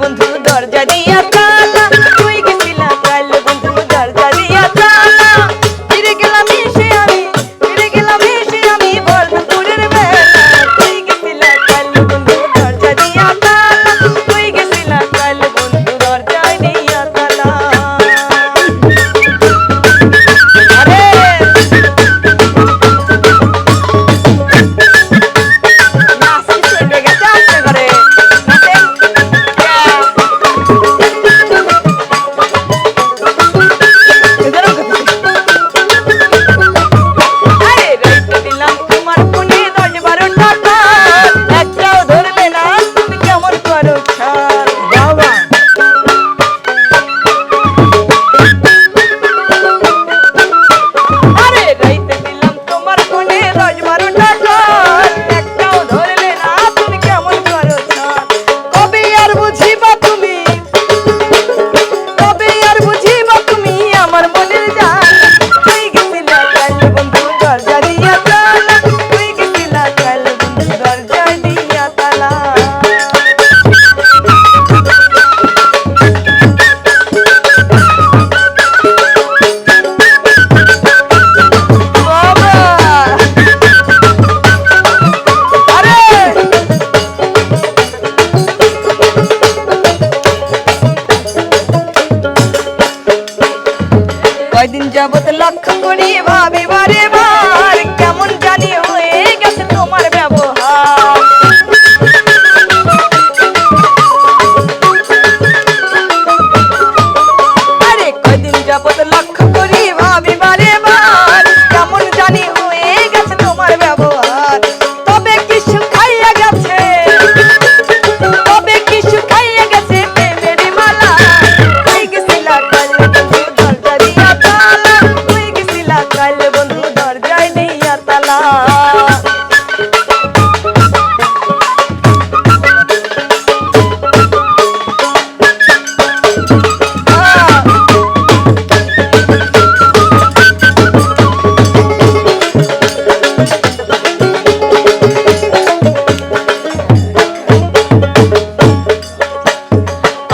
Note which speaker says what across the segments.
Speaker 1: বন্ধু দরজা দিয়া ਜਬਤ ਲੱਖ ਗੁਣੀ ਭਾਵੇਂ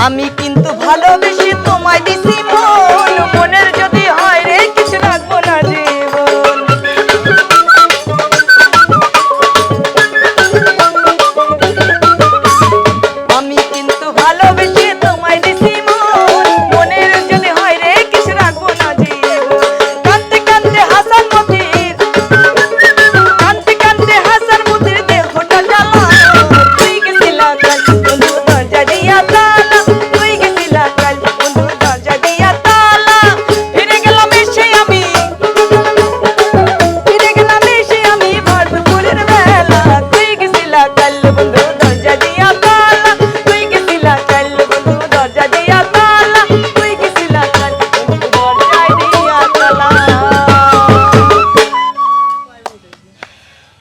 Speaker 1: আমি কিন্তু ভালোবেসে